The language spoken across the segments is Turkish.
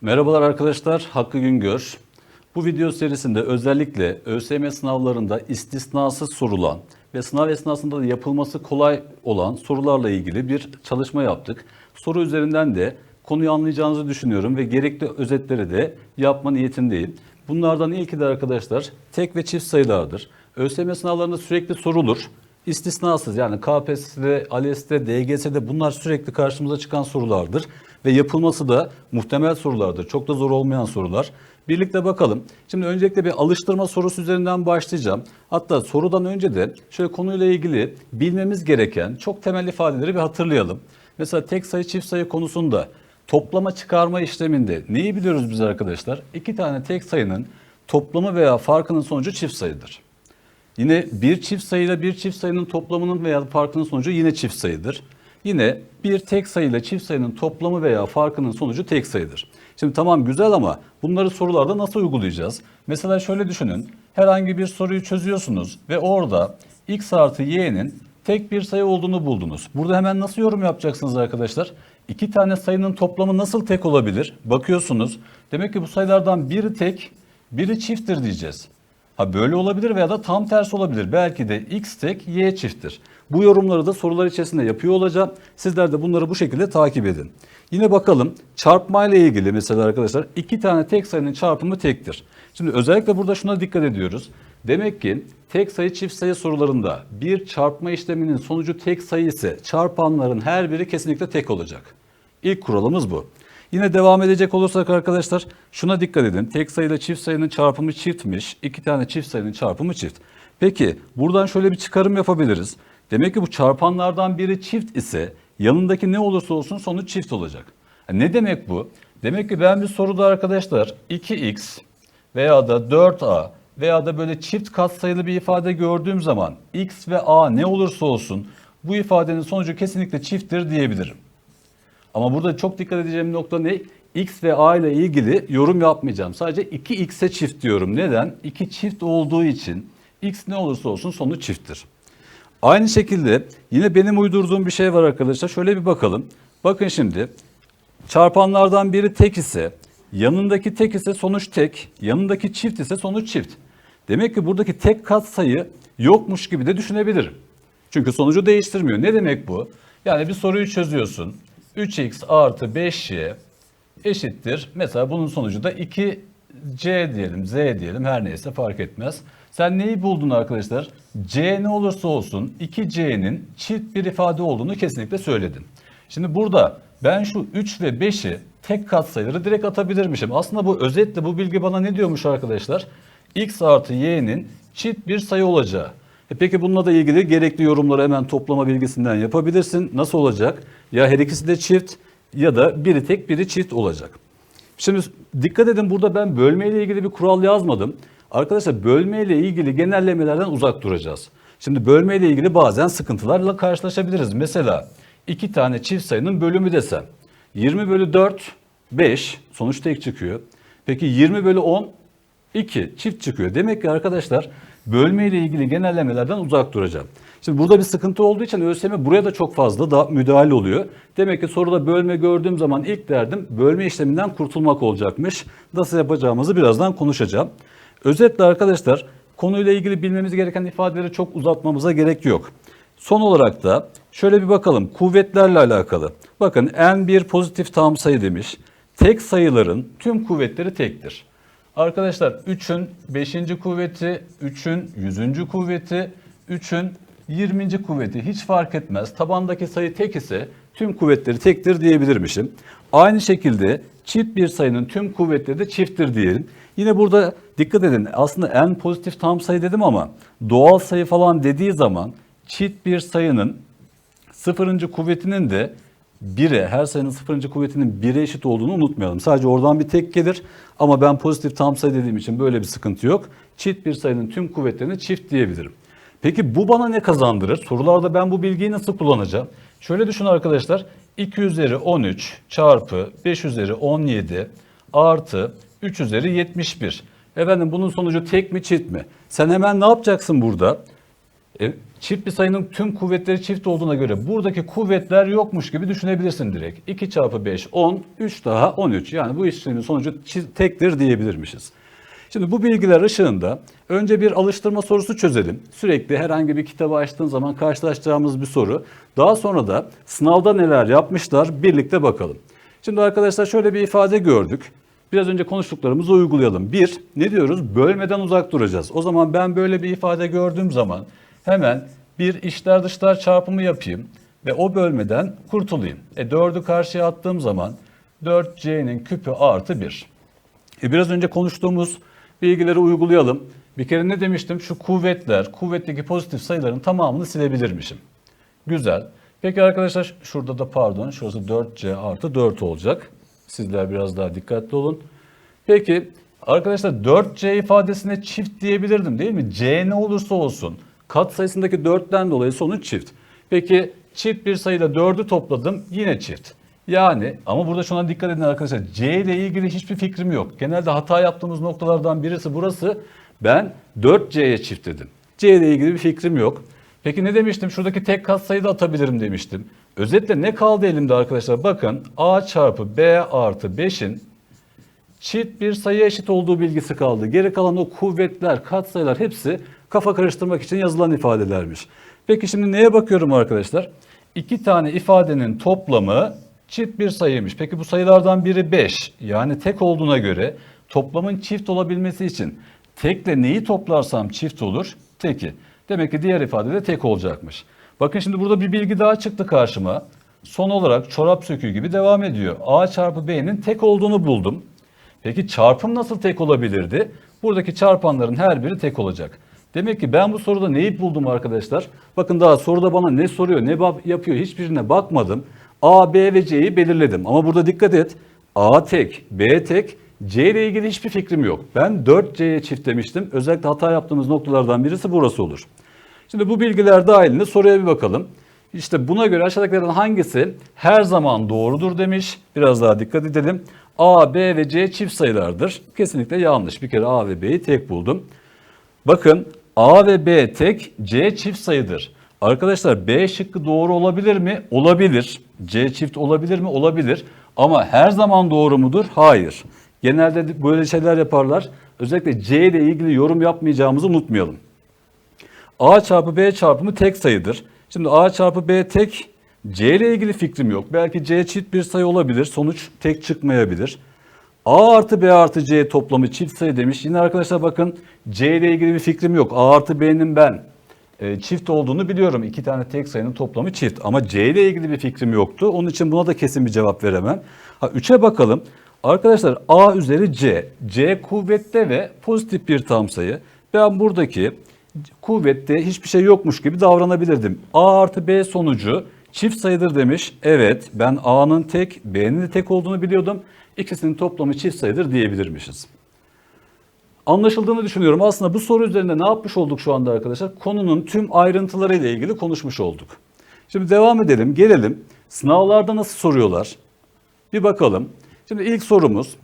Merhabalar arkadaşlar, Hakkı Güngör. Bu video serisinde özellikle ÖSYM sınavlarında istisnasız sorulan ve sınav esnasında da yapılması kolay olan sorularla ilgili bir çalışma yaptık. Soru üzerinden de konuyu anlayacağınızı düşünüyorum ve gerekli özetleri de yapma niyetindeyim. Bunlardan ilki de arkadaşlar tek ve çift sayılardır. ÖSYM sınavlarında sürekli sorulur. İstisnasız yani KPSS'de, ALES'te, DGS'de bunlar sürekli karşımıza çıkan sorulardır. Ve yapılması da muhtemel sorulardır. Çok da zor olmayan sorular. Birlikte bakalım. Şimdi öncelikle bir alıştırma sorusu üzerinden başlayacağım. Hatta sorudan önce de şöyle konuyla ilgili bilmemiz gereken çok temel ifadeleri bir hatırlayalım. Mesela tek sayı çift sayı konusunda toplama çıkarma işleminde neyi biliyoruz biz arkadaşlar? İki tane tek sayının toplamı veya farkının sonucu çift sayıdır. Yine bir çift sayıyla bir çift sayının toplamının veya farkının sonucu yine çift sayıdır. Yine bir tek sayıyla çift sayının toplamı veya farkının sonucu tek sayıdır. Şimdi tamam güzel ama bunları sorularda nasıl uygulayacağız? Mesela şöyle düşünün. Herhangi bir soruyu çözüyorsunuz ve orada x artı y'nin tek bir sayı olduğunu buldunuz. Burada hemen nasıl yorum yapacaksınız arkadaşlar? İki tane sayının toplamı nasıl tek olabilir? Bakıyorsunuz. Demek ki bu sayılardan biri tek, biri çifttir diyeceğiz. Ha böyle olabilir veya da tam tersi olabilir. Belki de x tek, y çifttir. Bu yorumları da sorular içerisinde yapıyor olacağım. Sizler de bunları bu şekilde takip edin. Yine bakalım çarpma ile ilgili mesela arkadaşlar iki tane tek sayının çarpımı tektir. Şimdi özellikle burada şuna dikkat ediyoruz. Demek ki tek sayı çift sayı sorularında bir çarpma işleminin sonucu tek sayı ise çarpanların her biri kesinlikle tek olacak. İlk kuralımız bu. Yine devam edecek olursak arkadaşlar şuna dikkat edin. Tek sayıyla çift sayının çarpımı çiftmiş. iki tane çift sayının çarpımı çift. Peki buradan şöyle bir çıkarım yapabiliriz. Demek ki bu çarpanlardan biri çift ise yanındaki ne olursa olsun sonuç çift olacak. Yani ne demek bu? Demek ki ben bir soruda arkadaşlar 2x veya da 4a veya da böyle çift katsayılı bir ifade gördüğüm zaman x ve a ne olursa olsun bu ifadenin sonucu kesinlikle çifttir diyebilirim. Ama burada çok dikkat edeceğim nokta ne? X ve A ile ilgili yorum yapmayacağım. Sadece 2x'e çift diyorum. Neden? 2 çift olduğu için x ne olursa olsun sonu çifttir. Aynı şekilde yine benim uydurduğum bir şey var arkadaşlar. Şöyle bir bakalım. Bakın şimdi çarpanlardan biri tek ise yanındaki tek ise sonuç tek, yanındaki çift ise sonuç çift. Demek ki buradaki tek katsayı yokmuş gibi de düşünebilirim. Çünkü sonucu değiştirmiyor. Ne demek bu? Yani bir soruyu çözüyorsun. 3x artı 5y eşittir. Mesela bunun sonucu da 2c diyelim, z diyelim her neyse fark etmez. Sen neyi buldun arkadaşlar? c ne olursa olsun 2c'nin çift bir ifade olduğunu kesinlikle söyledin. Şimdi burada ben şu 3 ve 5'i tek katsayıları direkt atabilirmişim. Aslında bu özetle bu bilgi bana ne diyormuş arkadaşlar? X artı y'nin çift bir sayı olacağı. E peki bununla da ilgili gerekli yorumları hemen toplama bilgisinden yapabilirsin. Nasıl olacak? Ya her ikisi de çift ya da biri tek biri çift olacak. Şimdi dikkat edin burada ben bölme ile ilgili bir kural yazmadım. Arkadaşlar bölme ile ilgili genellemelerden uzak duracağız. Şimdi bölme ile ilgili bazen sıkıntılarla karşılaşabiliriz. Mesela iki tane çift sayının bölümü desem. 20 bölü 4 5 sonuç tek çıkıyor. Peki 20 bölü 10 2 çift çıkıyor. Demek ki arkadaşlar bölme ile ilgili genellemelerden uzak duracağım. Şimdi burada bir sıkıntı olduğu için ÖSYM buraya da çok fazla da müdahale oluyor. Demek ki soruda bölme gördüğüm zaman ilk derdim bölme işleminden kurtulmak olacakmış. Nasıl yapacağımızı birazdan konuşacağım. Özetle arkadaşlar konuyla ilgili bilmemiz gereken ifadeleri çok uzatmamıza gerek yok. Son olarak da şöyle bir bakalım kuvvetlerle alakalı. Bakın n bir pozitif tam sayı demiş. Tek sayıların tüm kuvvetleri tektir. Arkadaşlar 3'ün 5. kuvveti, 3'ün 100. kuvveti, 3'ün 20. kuvveti hiç fark etmez. Tabandaki sayı tek ise tüm kuvvetleri tektir diyebilirmişim. Aynı şekilde çift bir sayının tüm kuvvetleri de çifttir diyelim. Yine burada dikkat edin aslında n pozitif tam sayı dedim ama doğal sayı falan dediği zaman çift bir sayının sıfırıncı kuvvetinin de 1'e her sayının sıfırıncı kuvvetinin 1'e eşit olduğunu unutmayalım. Sadece oradan bir tek gelir ama ben pozitif tam sayı dediğim için böyle bir sıkıntı yok. Çift bir sayının tüm kuvvetlerini çift diyebilirim. Peki bu bana ne kazandırır? Sorularda ben bu bilgiyi nasıl kullanacağım? Şöyle düşün arkadaşlar. 2 üzeri 13 çarpı 5 üzeri 17 artı 3 üzeri 71. Efendim bunun sonucu tek mi çift mi? Sen hemen ne yapacaksın burada? E, çift bir sayının tüm kuvvetleri çift olduğuna göre buradaki kuvvetler yokmuş gibi düşünebilirsin direkt. 2 çarpı 5 10, 3 daha 13. Yani bu işlemin sonucu tektir diyebilirmişiz. Şimdi bu bilgiler ışığında önce bir alıştırma sorusu çözelim. Sürekli herhangi bir kitabı açtığın zaman karşılaşacağımız bir soru. Daha sonra da sınavda neler yapmışlar birlikte bakalım. Şimdi arkadaşlar şöyle bir ifade gördük. Biraz önce konuştuklarımızı uygulayalım. Bir, ne diyoruz? Bölmeden uzak duracağız. O zaman ben böyle bir ifade gördüğüm zaman hemen bir içler dışlar çarpımı yapayım ve o bölmeden kurtulayım. E 4'ü karşıya attığım zaman 4c'nin küpü artı 1. E biraz önce konuştuğumuz bilgileri uygulayalım. Bir kere ne demiştim? Şu kuvvetler, kuvvetteki pozitif sayıların tamamını silebilirmişim. Güzel. Peki arkadaşlar şurada da pardon şurası 4C artı 4 olacak. Sizler biraz daha dikkatli olun. Peki arkadaşlar 4C ifadesine çift diyebilirdim değil mi? C ne olursa olsun kat sayısındaki 4'ten dolayı sonuç çift. Peki çift bir sayıyla 4'ü topladım yine çift. Yani ama burada şuna dikkat edin arkadaşlar. C ile ilgili hiçbir fikrim yok. Genelde hata yaptığımız noktalardan birisi burası. Ben 4C'ye çift dedim. C ile ilgili bir fikrim yok. Peki ne demiştim? Şuradaki tek katsayı da atabilirim demiştim. Özetle ne kaldı elimde arkadaşlar? Bakın A çarpı B artı 5'in çift bir sayı eşit olduğu bilgisi kaldı. Geri kalan o kuvvetler, katsayılar hepsi kafa karıştırmak için yazılan ifadelermiş. Peki şimdi neye bakıyorum arkadaşlar? İki tane ifadenin toplamı çift bir sayıymış. Peki bu sayılardan biri 5. Yani tek olduğuna göre toplamın çift olabilmesi için tekle neyi toplarsam çift olur? Teki. Demek ki diğer ifade de tek olacakmış. Bakın şimdi burada bir bilgi daha çıktı karşıma. Son olarak çorap söküğü gibi devam ediyor. A çarpı B'nin tek olduğunu buldum. Peki çarpım nasıl tek olabilirdi? Buradaki çarpanların her biri tek olacak. Demek ki ben bu soruda neyi buldum arkadaşlar? Bakın daha soruda bana ne soruyor, ne yapıyor hiçbirine bakmadım. A, B ve C'yi belirledim. Ama burada dikkat et. A tek, B tek, C ile ilgili hiçbir fikrim yok. Ben 4C'ye çift demiştim. Özellikle hata yaptığımız noktalardan birisi burası olur. Şimdi bu bilgiler dahilinde soruya bir bakalım. İşte buna göre aşağıdakilerden hangisi her zaman doğrudur demiş. Biraz daha dikkat edelim. A, B ve C çift sayılardır. Kesinlikle yanlış. Bir kere A ve B'yi tek buldum. Bakın A ve B tek, C çift sayıdır. Arkadaşlar B şıkkı doğru olabilir mi? Olabilir. C çift olabilir mi? Olabilir. Ama her zaman doğru mudur? Hayır. Genelde de böyle şeyler yaparlar. Özellikle C ile ilgili yorum yapmayacağımızı unutmayalım. A çarpı B çarpımı tek sayıdır. Şimdi A çarpı B tek, C ile ilgili fikrim yok. Belki C çift bir sayı olabilir. Sonuç tek çıkmayabilir. A artı B artı C toplamı çift sayı demiş. Yine arkadaşlar bakın C ile ilgili bir fikrim yok. A artı B'nin ben e, çift olduğunu biliyorum. İki tane tek sayının toplamı çift. Ama C ile ilgili bir fikrim yoktu. Onun için buna da kesin bir cevap veremem. Ha 3'e bakalım. Arkadaşlar A üzeri C. C kuvvette ve pozitif bir tam sayı. Ben buradaki kuvvette hiçbir şey yokmuş gibi davranabilirdim. A artı B sonucu çift sayıdır demiş. Evet ben A'nın tek, B'nin de tek olduğunu biliyordum. İkisinin toplamı çift sayıdır diyebilirmişiz. Anlaşıldığını düşünüyorum. Aslında bu soru üzerinde ne yapmış olduk şu anda arkadaşlar? Konunun tüm ayrıntılarıyla ilgili konuşmuş olduk. Şimdi devam edelim, gelelim. Sınavlarda nasıl soruyorlar? Bir bakalım. Şimdi ilk sorumuz,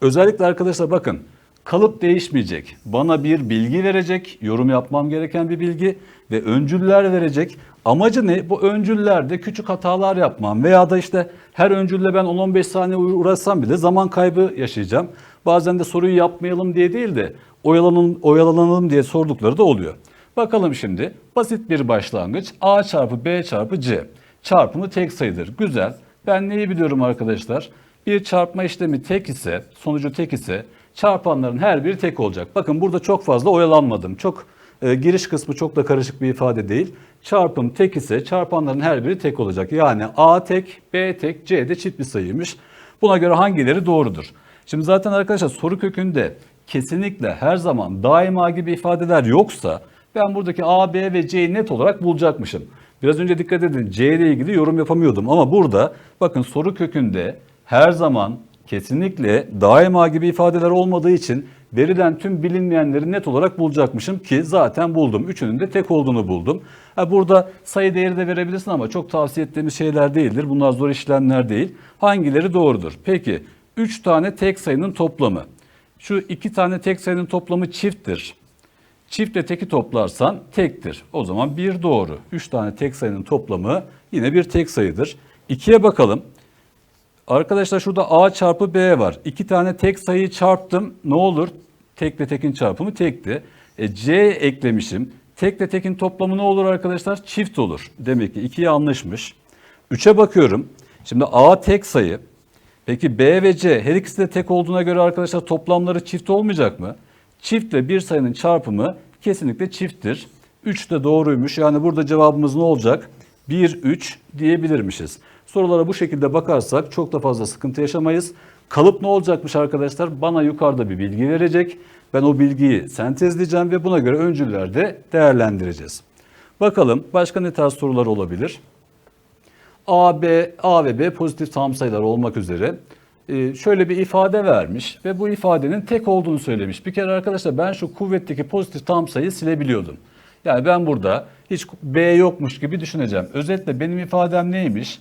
özellikle arkadaşlar bakın, kalıp değişmeyecek. Bana bir bilgi verecek, yorum yapmam gereken bir bilgi ve öncüller verecek. Amacı ne? Bu öncüllerde küçük hatalar yapmam veya da işte her öncülle ben 10-15 saniye uğraşsam bile zaman kaybı yaşayacağım. Bazen de soruyu yapmayalım diye değil de oyalanalım, oyalanalım diye sordukları da oluyor. Bakalım şimdi basit bir başlangıç. A çarpı B çarpı C. Çarpımı tek sayıdır. Güzel. Ben neyi biliyorum arkadaşlar? Bir çarpma işlemi tek ise, sonucu tek ise çarpanların her biri tek olacak. Bakın burada çok fazla oyalanmadım. Çok e, giriş kısmı çok da karışık bir ifade değil. Çarpım tek ise çarpanların her biri tek olacak. Yani A tek, B tek, C de çift bir sayıymış. Buna göre hangileri doğrudur? Şimdi zaten arkadaşlar soru kökünde kesinlikle her zaman daima gibi ifadeler yoksa ben buradaki A, B ve C'yi net olarak bulacakmışım. Biraz önce dikkat edin C ile ilgili yorum yapamıyordum ama burada bakın soru kökünde her zaman kesinlikle daima gibi ifadeler olmadığı için verilen tüm bilinmeyenleri net olarak bulacakmışım ki zaten buldum. Üçünün de tek olduğunu buldum. Ha burada sayı değeri de verebilirsin ama çok tavsiye ettiğimiz şeyler değildir. Bunlar zor işlemler değil. Hangileri doğrudur? Peki 3 tane tek sayının toplamı. Şu iki tane tek sayının toplamı çifttir. Çiftle teki toplarsan tektir. O zaman bir doğru. Üç tane tek sayının toplamı yine bir tek sayıdır. İkiye bakalım. Arkadaşlar şurada A çarpı B var. İki tane tek sayıyı çarptım. Ne olur? Tekle tekin çarpımı tekti. E, C eklemişim. Tekle tekin toplamı ne olur arkadaşlar? Çift olur. Demek ki 2 yanlışmış. 3'e bakıyorum. Şimdi A tek sayı. Peki B ve C her ikisi de tek olduğuna göre arkadaşlar toplamları çift olmayacak mı? Çiftle bir sayının çarpımı kesinlikle çifttir. 3 de doğruymuş. Yani burada cevabımız ne olacak? 1, 3 diyebilirmişiz. Sorulara bu şekilde bakarsak çok da fazla sıkıntı yaşamayız. Kalıp ne olacakmış arkadaşlar? Bana yukarıda bir bilgi verecek. Ben o bilgiyi sentezleyeceğim ve buna göre öncüllerde değerlendireceğiz. Bakalım başka ne tarz sorular olabilir? A, B, A ve B pozitif tam sayılar olmak üzere e, şöyle bir ifade vermiş ve bu ifadenin tek olduğunu söylemiş. Bir kere arkadaşlar ben şu kuvvetteki pozitif tam sayıyı silebiliyordum. Yani ben burada hiç B yokmuş gibi düşüneceğim. Özetle benim ifadem neymiş?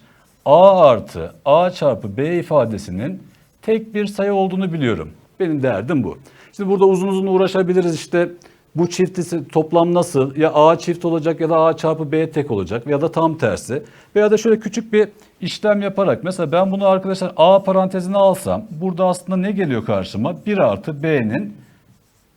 A artı A çarpı B ifadesinin tek bir sayı olduğunu biliyorum. Benim derdim bu. Şimdi burada uzun uzun uğraşabiliriz işte bu çiftisi toplam nasıl? Ya A çift olacak ya da A çarpı B tek olacak ya da tam tersi. Veya da şöyle küçük bir işlem yaparak mesela ben bunu arkadaşlar A parantezine alsam burada aslında ne geliyor karşıma? 1 artı B'nin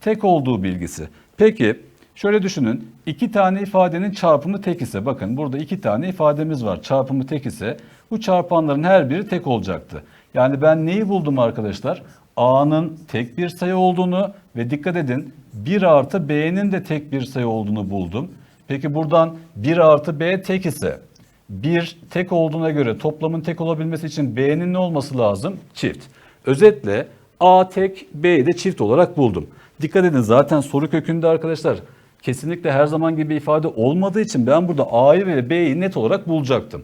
tek olduğu bilgisi. Peki şöyle düşünün. iki tane ifadenin çarpımı tek ise bakın burada iki tane ifademiz var. Çarpımı tek ise bu çarpanların her biri tek olacaktı. Yani ben neyi buldum arkadaşlar? A'nın tek bir sayı olduğunu ve dikkat edin 1 artı B'nin de tek bir sayı olduğunu buldum. Peki buradan 1 artı B tek ise 1 tek olduğuna göre toplamın tek olabilmesi için B'nin ne olması lazım? Çift. Özetle A tek B'yi de çift olarak buldum. Dikkat edin zaten soru kökünde arkadaşlar kesinlikle her zaman gibi ifade olmadığı için ben burada A'yı ve B'yi net olarak bulacaktım.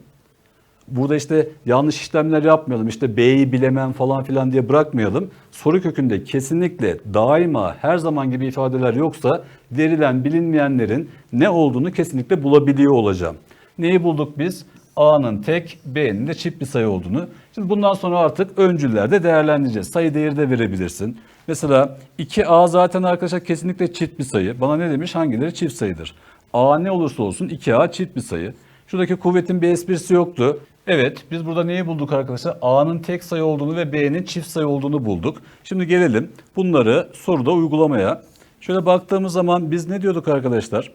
Burada işte yanlış işlemler yapmayalım, işte B'yi bilemem falan filan diye bırakmayalım. Soru kökünde kesinlikle daima her zaman gibi ifadeler yoksa verilen bilinmeyenlerin ne olduğunu kesinlikle bulabiliyor olacağım. Neyi bulduk biz? A'nın tek, B'nin de çift bir sayı olduğunu. Şimdi bundan sonra artık öncüllerde değerlendireceğiz. Sayı değeri de verebilirsin. Mesela 2A zaten arkadaşlar kesinlikle çift bir sayı. Bana ne demiş? Hangileri çift sayıdır? A ne olursa olsun 2A çift bir sayı. Şuradaki kuvvetin bir esprisi yoktu. Evet biz burada neyi bulduk arkadaşlar? A'nın tek sayı olduğunu ve B'nin çift sayı olduğunu bulduk. Şimdi gelelim bunları soruda uygulamaya. Şöyle baktığımız zaman biz ne diyorduk arkadaşlar?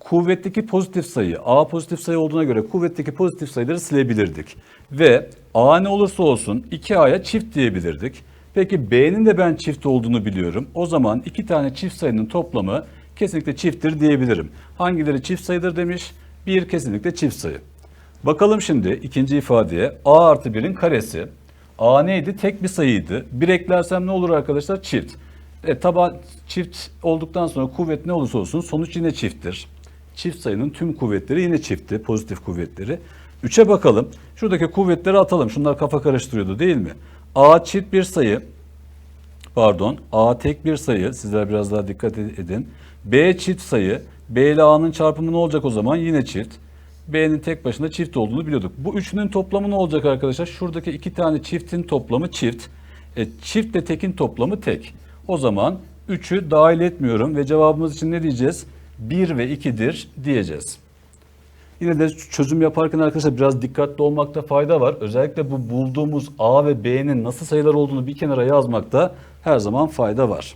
Kuvvetteki pozitif sayı, A pozitif sayı olduğuna göre kuvvetteki pozitif sayıları silebilirdik. Ve A ne olursa olsun 2A'ya çift diyebilirdik. Peki B'nin de ben çift olduğunu biliyorum. O zaman iki tane çift sayının toplamı kesinlikle çifttir diyebilirim. Hangileri çift sayıdır demiş? Bir kesinlikle çift sayı. Bakalım şimdi ikinci ifadeye. A artı 1'in karesi. A neydi? Tek bir sayıydı. Bir eklersem ne olur arkadaşlar? Çift. E, taba çift olduktan sonra kuvvet ne olursa olsun sonuç yine çifttir. Çift sayının tüm kuvvetleri yine çiftti. Pozitif kuvvetleri. 3'e bakalım. Şuradaki kuvvetleri atalım. Şunlar kafa karıştırıyordu değil mi? A çift bir sayı. Pardon. A tek bir sayı. Sizler biraz daha dikkat edin. B çift sayı. B ile A'nın çarpımı ne olacak o zaman? Yine çift. B'nin tek başına çift olduğunu biliyorduk. Bu üçünün toplamı ne olacak arkadaşlar? Şuradaki iki tane çiftin toplamı çift. E, çiftle tekin toplamı tek. O zaman 3'ü dahil etmiyorum ve cevabımız için ne diyeceğiz? 1 ve 2'dir diyeceğiz. Yine de çözüm yaparken arkadaşlar biraz dikkatli olmakta fayda var. Özellikle bu bulduğumuz A ve B'nin nasıl sayılar olduğunu bir kenara yazmakta her zaman fayda var.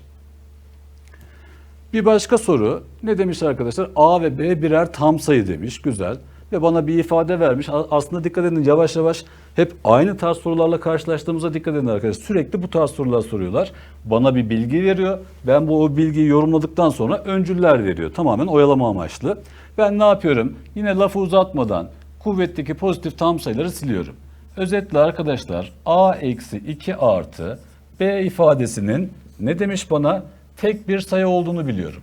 Bir başka soru ne demiş arkadaşlar? A ve B birer tam sayı demiş. Güzel. Ve bana bir ifade vermiş. Aslında dikkat edin yavaş yavaş hep aynı tarz sorularla karşılaştığımıza dikkat edin arkadaşlar. Sürekli bu tarz sorular soruyorlar. Bana bir bilgi veriyor. Ben bu o bilgiyi yorumladıktan sonra öncüller veriyor. Tamamen oyalama amaçlı. Ben ne yapıyorum? Yine lafı uzatmadan kuvvetteki pozitif tam sayıları siliyorum. Özetle arkadaşlar A eksi 2 artı B ifadesinin ne demiş bana? Tek bir sayı olduğunu biliyorum.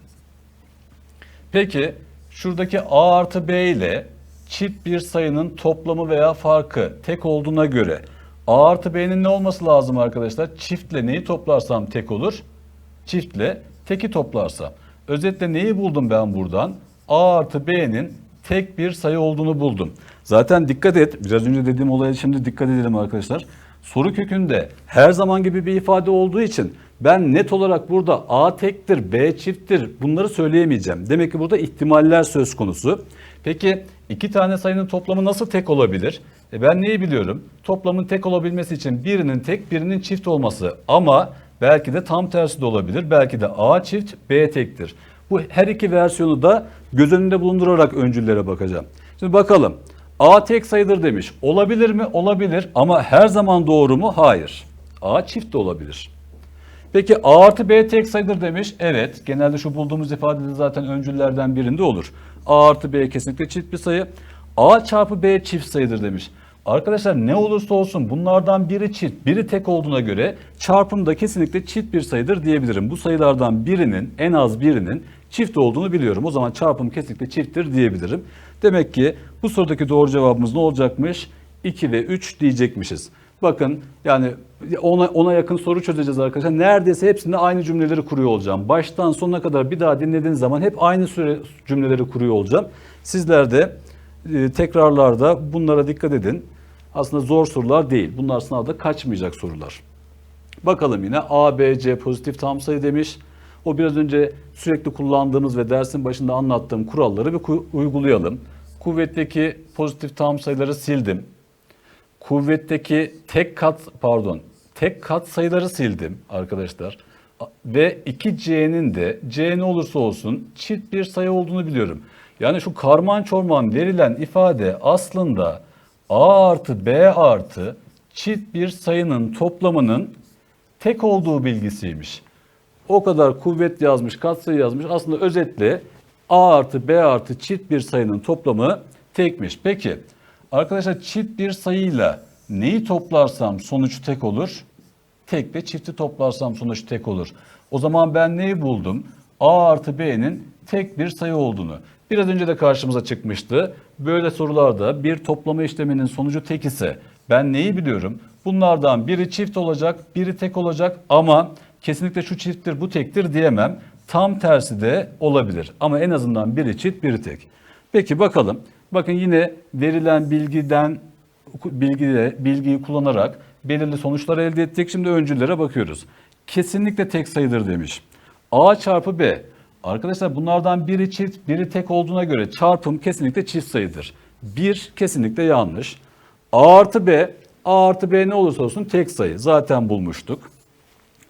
Peki şuradaki A artı B ile çift bir sayının toplamı veya farkı tek olduğuna göre A artı B'nin ne olması lazım arkadaşlar? Çiftle neyi toplarsam tek olur? Çiftle teki toplarsam. Özetle neyi buldum ben buradan? A artı B'nin tek bir sayı olduğunu buldum. Zaten dikkat et, biraz önce dediğim olaya şimdi dikkat edelim arkadaşlar. soru kökünde her zaman gibi bir ifade olduğu için ben net olarak burada A tektir, B çifttir bunları söyleyemeyeceğim. Demek ki burada ihtimaller söz konusu. Peki iki tane sayının toplamı nasıl tek olabilir? E ben neyi biliyorum? Toplamın tek olabilmesi için birinin tek, birinin çift olması. Ama belki de tam tersi de olabilir. Belki de A çift, B tektir. Bu her iki versiyonu da göz önünde bulundurarak öncüllere bakacağım. Şimdi bakalım. A tek sayıdır demiş. Olabilir mi? Olabilir. Ama her zaman doğru mu? Hayır. A çift de olabilir. Peki A artı B tek sayıdır demiş. Evet. Genelde şu bulduğumuz ifade de zaten öncüllerden birinde olur. A artı B kesinlikle çift bir sayı. A çarpı B çift sayıdır demiş. Arkadaşlar ne olursa olsun bunlardan biri çift, biri tek olduğuna göre çarpım da kesinlikle çift bir sayıdır diyebilirim. Bu sayılardan birinin, en az birinin çift olduğunu biliyorum. O zaman çarpım kesinlikle çifttir diyebilirim. Demek ki bu sorudaki doğru cevabımız ne olacakmış? 2 ve 3 diyecekmişiz. Bakın yani ona, ona yakın soru çözeceğiz arkadaşlar. Neredeyse hepsinde aynı cümleleri kuruyor olacağım. Baştan sonuna kadar bir daha dinlediğiniz zaman hep aynı süre cümleleri kuruyor olacağım. Sizler de e, tekrarlarda bunlara dikkat edin. Aslında zor sorular değil. Bunlar sınavda kaçmayacak sorular. Bakalım yine A, B, C pozitif tam sayı demiş. O biraz önce sürekli kullandığımız ve dersin başında anlattığım kuralları bir uygulayalım. Kuvvetteki pozitif tam sayıları sildim. Kuvvetteki tek kat pardon tek kat sayıları sildim arkadaşlar. Ve 2C'nin de C ne olursa olsun çift bir sayı olduğunu biliyorum. Yani şu karman çorman verilen ifade aslında A artı B artı çift bir sayının toplamının tek olduğu bilgisiymiş. O kadar kuvvet yazmış, katsayı yazmış. Aslında özetle A artı B artı çift bir sayının toplamı tekmiş. Peki arkadaşlar çift bir sayıyla neyi toplarsam sonuç tek olur? Tek ve çifti toplarsam sonuç tek olur. O zaman ben neyi buldum? A artı B'nin tek bir sayı olduğunu. Biraz önce de karşımıza çıkmıştı. Böyle sorularda bir toplama işleminin sonucu tek ise ben neyi biliyorum? Bunlardan biri çift olacak, biri tek olacak ama kesinlikle şu çifttir, bu tektir diyemem. Tam tersi de olabilir. Ama en azından biri çift, biri tek. Peki bakalım. Bakın yine verilen bilgiden bilgiyle, bilgiyi kullanarak belirli sonuçlar elde ettik. Şimdi öncüllere bakıyoruz. Kesinlikle tek sayıdır demiş. A çarpı B. Arkadaşlar bunlardan biri çift, biri tek olduğuna göre çarpım kesinlikle çift sayıdır. Bir kesinlikle yanlış. A artı B, A artı B ne olursa olsun tek sayı. Zaten bulmuştuk.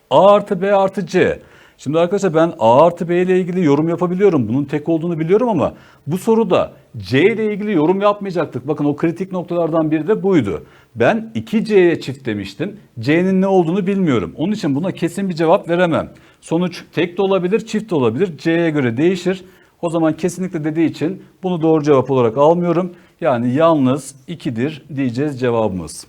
A artı B artı C. Şimdi arkadaşlar ben A artı B ile ilgili yorum yapabiliyorum. Bunun tek olduğunu biliyorum ama bu soruda C ile ilgili yorum yapmayacaktık. Bakın o kritik noktalardan biri de buydu. Ben 2C'ye çift demiştim. C'nin ne olduğunu bilmiyorum. Onun için buna kesin bir cevap veremem. Sonuç tek de olabilir, çift de olabilir. C'ye göre değişir. O zaman kesinlikle dediği için bunu doğru cevap olarak almıyorum. Yani yalnız 2'dir diyeceğiz cevabımız.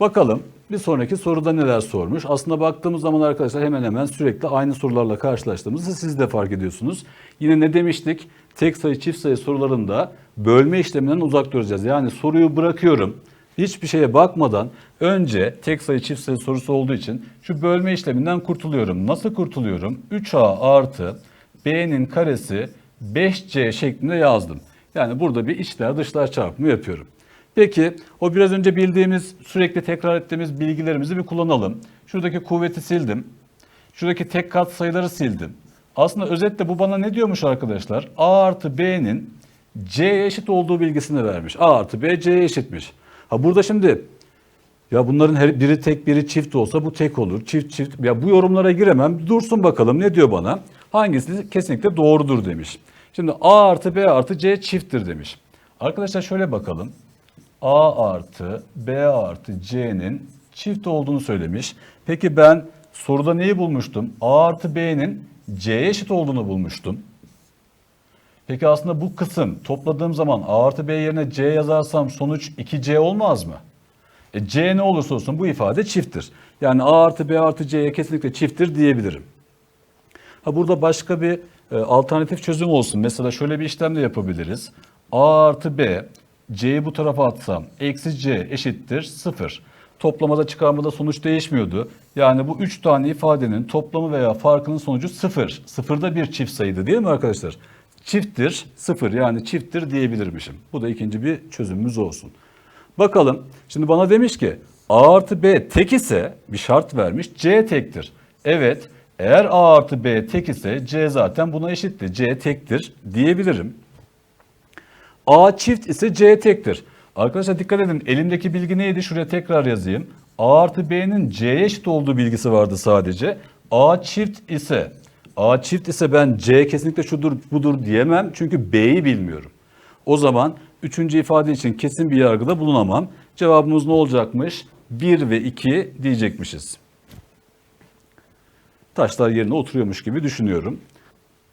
Bakalım bir sonraki soruda neler sormuş. Aslında baktığımız zaman arkadaşlar hemen hemen sürekli aynı sorularla karşılaştığımızı siz de fark ediyorsunuz. Yine ne demiştik? Tek sayı çift sayı sorularında bölme işleminden uzak duracağız. Yani soruyu bırakıyorum. Hiçbir şeye bakmadan önce tek sayı çift sayı sorusu olduğu için şu bölme işleminden kurtuluyorum. Nasıl kurtuluyorum? 3a artı b'nin karesi 5c şeklinde yazdım. Yani burada bir içler dışlar çarpımı yapıyorum. Peki o biraz önce bildiğimiz sürekli tekrar ettiğimiz bilgilerimizi bir kullanalım. Şuradaki kuvveti sildim. Şuradaki tek kat sayıları sildim. Aslında özetle bu bana ne diyormuş arkadaşlar? A artı B'nin C'ye eşit olduğu bilgisini vermiş. A artı B C'ye eşitmiş. Ha burada şimdi ya bunların her biri tek biri çift olsa bu tek olur. Çift çift. Ya bu yorumlara giremem. Dursun bakalım ne diyor bana? Hangisi kesinlikle doğrudur demiş. Şimdi A artı B artı C çifttir demiş. Arkadaşlar şöyle bakalım. A artı B artı C'nin çift olduğunu söylemiş. Peki ben soruda neyi bulmuştum? A artı B'nin C'ye eşit olduğunu bulmuştum. Peki aslında bu kısım topladığım zaman A artı B yerine C yazarsam sonuç 2C olmaz mı? E C ne olursa olsun bu ifade çifttir. Yani A artı B artı C'ye kesinlikle çifttir diyebilirim. Ha burada başka bir e, alternatif çözüm olsun. Mesela şöyle bir işlem de yapabiliriz. A artı B, C'yi bu tarafa atsam eksi C eşittir 0. Toplamada çıkarmada sonuç değişmiyordu. Yani bu 3 tane ifadenin toplamı veya farkının sonucu 0. Sıfırda bir çift sayıydı değil mi arkadaşlar? Çifttir 0 yani çifttir diyebilirmişim. Bu da ikinci bir çözümümüz olsun. Bakalım. Şimdi bana demiş ki A artı B tek ise bir şart vermiş. C tektir. Evet. Eğer A artı B tek ise C zaten buna eşittir. C tektir diyebilirim. A çift ise C tektir. Arkadaşlar dikkat edin elimdeki bilgi neydi? Şuraya tekrar yazayım. A artı B'nin C'ye eşit olduğu bilgisi vardı sadece. A çift ise A çift ise ben C kesinlikle şudur budur diyemem. Çünkü B'yi bilmiyorum. O zaman üçüncü ifade için kesin bir yargıda bulunamam. Cevabımız ne olacakmış? 1 ve 2 diyecekmişiz. Taşlar yerine oturuyormuş gibi düşünüyorum.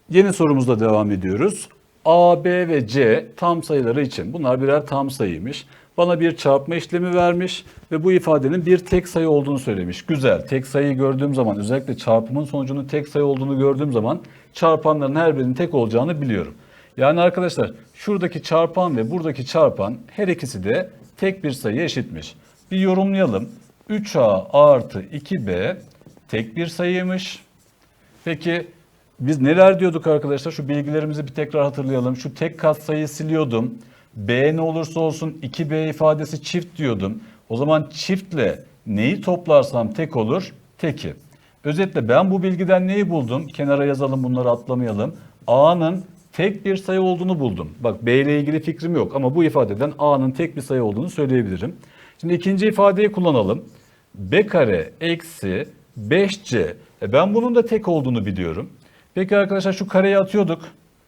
Yeni sorumuzla devam ediyoruz. A, B ve C tam sayıları için bunlar birer tam sayıymış. Bana bir çarpma işlemi vermiş ve bu ifadenin bir tek sayı olduğunu söylemiş. Güzel. Tek sayıyı gördüğüm zaman özellikle çarpımın sonucunun tek sayı olduğunu gördüğüm zaman çarpanların her birinin tek olacağını biliyorum. Yani arkadaşlar şuradaki çarpan ve buradaki çarpan her ikisi de tek bir sayı eşitmiş. Bir yorumlayalım. 3A artı 2B tek bir sayıymış. Peki biz neler diyorduk arkadaşlar? Şu bilgilerimizi bir tekrar hatırlayalım. Şu tek katsayıyı siliyordum. B ne olursa olsun 2B ifadesi çift diyordum. O zaman çiftle neyi toplarsam tek olur? Teki. Özetle ben bu bilgiden neyi buldum? Kenara yazalım bunları atlamayalım. A'nın tek bir sayı olduğunu buldum. Bak B ile ilgili fikrim yok ama bu ifadeden A'nın tek bir sayı olduğunu söyleyebilirim. Şimdi ikinci ifadeyi kullanalım. B kare eksi 5C. E ben bunun da tek olduğunu biliyorum. Peki arkadaşlar şu kareyi atıyorduk.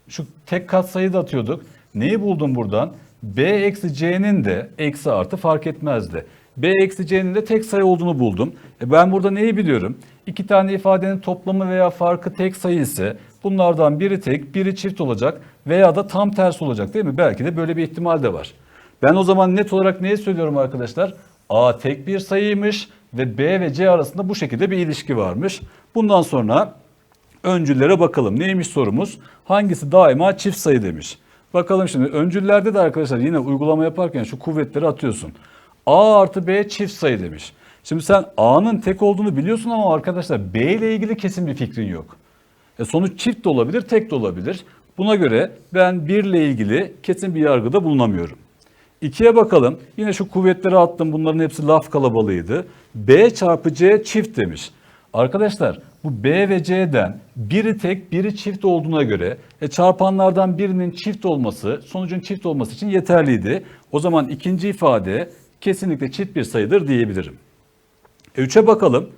Şu tek katsayıyı da atıyorduk. Neyi buldum buradan? B eksi C'nin de eksi artı fark etmezdi. B eksi C'nin de tek sayı olduğunu buldum. E ben burada neyi biliyorum? İki tane ifadenin toplamı veya farkı tek sayı ise bunlardan biri tek, biri çift olacak veya da tam tersi olacak değil mi? Belki de böyle bir ihtimal de var. Ben o zaman net olarak neyi söylüyorum arkadaşlar? A tek bir sayıymış ve B ve C arasında bu şekilde bir ilişki varmış. Bundan sonra öncüllere bakalım. Neymiş sorumuz? Hangisi daima çift sayı demiş. Bakalım şimdi öncüllerde de arkadaşlar yine uygulama yaparken şu kuvvetleri atıyorsun. A artı B çift sayı demiş. Şimdi sen A'nın tek olduğunu biliyorsun ama arkadaşlar B ile ilgili kesin bir fikrin yok. E sonuç çift de olabilir, tek de olabilir. Buna göre ben 1 ile ilgili kesin bir yargıda bulunamıyorum. 2'ye bakalım. Yine şu kuvvetleri attım. Bunların hepsi laf kalabalığıydı. B çarpı C çift demiş. Arkadaşlar bu B ve C'den biri tek biri çift olduğuna göre e, çarpanlardan birinin çift olması sonucun çift olması için yeterliydi. O zaman ikinci ifade kesinlikle çift bir sayıdır diyebilirim. E, 3'e bakalım.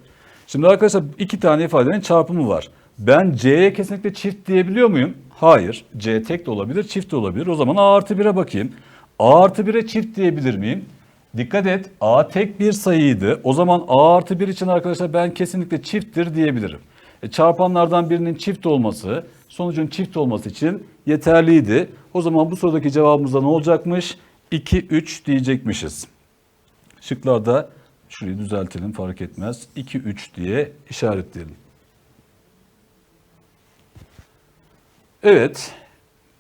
Şimdi arkadaşlar iki tane ifadenin çarpımı var. Ben C'ye kesinlikle çift diyebiliyor muyum? Hayır. C tek de olabilir, çift de olabilir. O zaman A artı 1'e bakayım. A artı 1'e çift diyebilir miyim? Dikkat et A tek bir sayıydı. O zaman A artı 1 için arkadaşlar ben kesinlikle çifttir diyebilirim. E, çarpanlardan birinin çift olması sonucun çift olması için yeterliydi. O zaman bu sorudaki cevabımızda ne olacakmış? 2, 3 diyecekmişiz. Şıklarda şurayı düzeltelim fark etmez. 2, 3 diye işaretleyelim. Evet.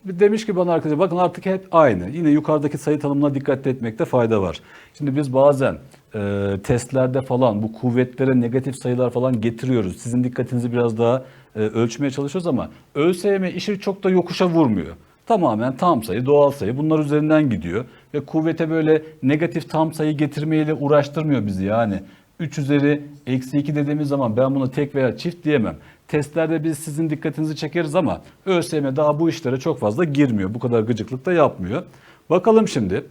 Demiş ki bana arkadaşlar bakın artık hep aynı. Yine yukarıdaki sayı tanımına dikkat etmekte fayda var. Şimdi biz bazen e, testlerde falan bu kuvvetlere negatif sayılar falan getiriyoruz. Sizin dikkatinizi biraz daha e, ölçmeye çalışıyoruz ama ÖSYM işi çok da yokuşa vurmuyor. Tamamen tam sayı, doğal sayı bunlar üzerinden gidiyor. Ve kuvvete böyle negatif tam sayı getirmeyle uğraştırmıyor bizi yani. 3 üzeri eksi 2 dediğimiz zaman ben buna tek veya çift diyemem. Testlerde biz sizin dikkatinizi çekeriz ama ÖSYM daha bu işlere çok fazla girmiyor. Bu kadar gıcıklık da yapmıyor. Bakalım şimdi.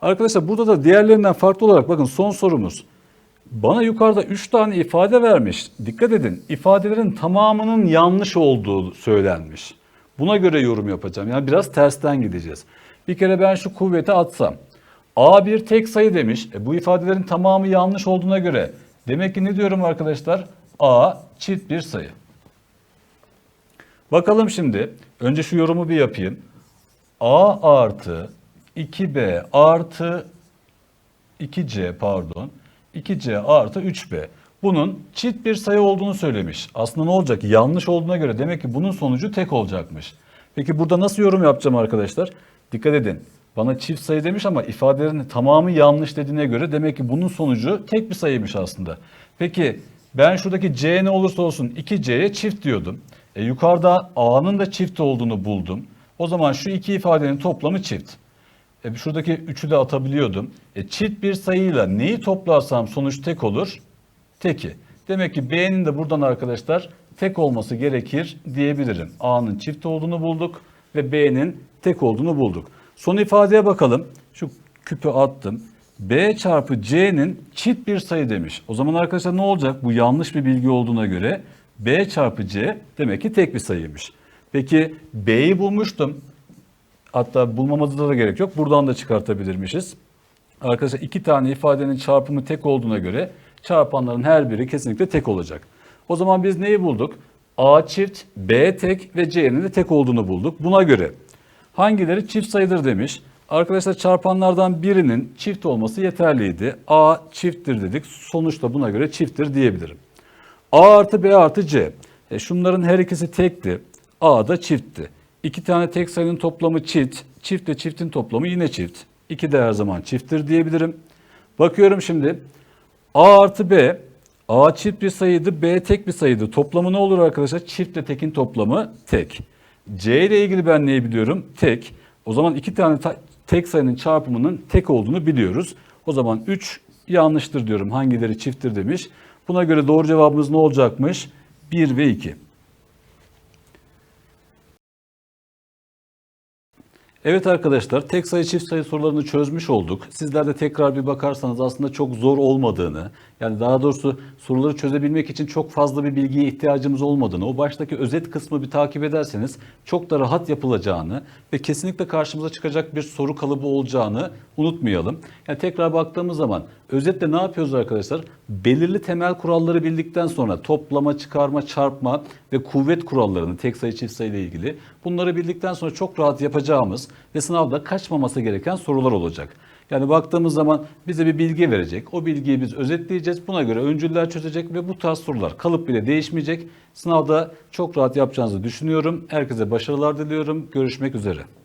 Arkadaşlar burada da diğerlerinden farklı olarak bakın son sorumuz. Bana yukarıda 3 tane ifade vermiş. Dikkat edin ifadelerin tamamının yanlış olduğu söylenmiş. Buna göre yorum yapacağım. Yani biraz tersten gideceğiz. Bir kere ben şu kuvveti atsam. A bir tek sayı demiş. E bu ifadelerin tamamı yanlış olduğuna göre demek ki ne diyorum arkadaşlar? A çift bir sayı. Bakalım şimdi. Önce şu yorumu bir yapayım. A artı 2B artı 2C pardon. 2C artı 3B. Bunun çift bir sayı olduğunu söylemiş. Aslında ne olacak? Yanlış olduğuna göre demek ki bunun sonucu tek olacakmış. Peki burada nasıl yorum yapacağım arkadaşlar? Dikkat edin. Bana çift sayı demiş ama ifadelerin tamamı yanlış dediğine göre demek ki bunun sonucu tek bir sayıymış aslında. Peki ben şuradaki C ne olursa olsun 2C'ye çift diyordum. E, yukarıda A'nın da çift olduğunu buldum. O zaman şu iki ifadenin toplamı çift. E, şuradaki 3'ü de atabiliyordum. E, çift bir sayıyla neyi toplarsam sonuç tek olur? Teki. Demek ki B'nin de buradan arkadaşlar tek olması gerekir diyebilirim. A'nın çift olduğunu bulduk ve B'nin tek olduğunu bulduk. Son ifadeye bakalım. Şu küpü attım. B çarpı C'nin çift bir sayı demiş. O zaman arkadaşlar ne olacak? Bu yanlış bir bilgi olduğuna göre B çarpı C demek ki tek bir sayıymış. Peki B'yi bulmuştum. Hatta bulmamıza da gerek yok. Buradan da çıkartabilirmişiz. Arkadaşlar iki tane ifadenin çarpımı tek olduğuna göre çarpanların her biri kesinlikle tek olacak. O zaman biz neyi bulduk? A çift, B tek ve C'nin de tek olduğunu bulduk. Buna göre hangileri çift sayıdır demiş. Arkadaşlar çarpanlardan birinin çift olması yeterliydi. A çifttir dedik. Sonuçta buna göre çifttir diyebilirim. A artı B artı C. E şunların her ikisi tekti. A da çiftti. İki tane tek sayının toplamı çift. Çiftle çiftin toplamı yine çift. İki de her zaman çifttir diyebilirim. Bakıyorum şimdi. A artı B. A çift bir sayıydı, B tek bir sayıydı. Toplamı ne olur arkadaşlar? Çiftle tekin toplamı tek. C ile ilgili ben neyi biliyorum? Tek. O zaman iki tane ta- tek sayının çarpımının tek olduğunu biliyoruz. O zaman 3 yanlıştır diyorum. Hangileri çifttir demiş. Buna göre doğru cevabımız ne olacakmış? 1 ve 2. Evet arkadaşlar tek sayı çift sayı sorularını çözmüş olduk. Sizler de tekrar bir bakarsanız aslında çok zor olmadığını yani daha doğrusu soruları çözebilmek için çok fazla bir bilgiye ihtiyacımız olmadığını o baştaki özet kısmı bir takip ederseniz çok da rahat yapılacağını ve kesinlikle karşımıza çıkacak bir soru kalıbı olacağını unutmayalım. Yani tekrar baktığımız zaman özetle ne yapıyoruz arkadaşlar? Belirli temel kuralları bildikten sonra toplama, çıkarma, çarpma ve kuvvet kurallarını tek sayı çift sayı ile ilgili bunları bildikten sonra çok rahat yapacağımız ve sınavda kaçmaması gereken sorular olacak. Yani baktığımız zaman bize bir bilgi verecek. O bilgiyi biz özetleyeceğiz. Buna göre öncüller çözecek ve bu tarz sorular kalıp bile değişmeyecek. Sınavda çok rahat yapacağınızı düşünüyorum. Herkese başarılar diliyorum. Görüşmek üzere.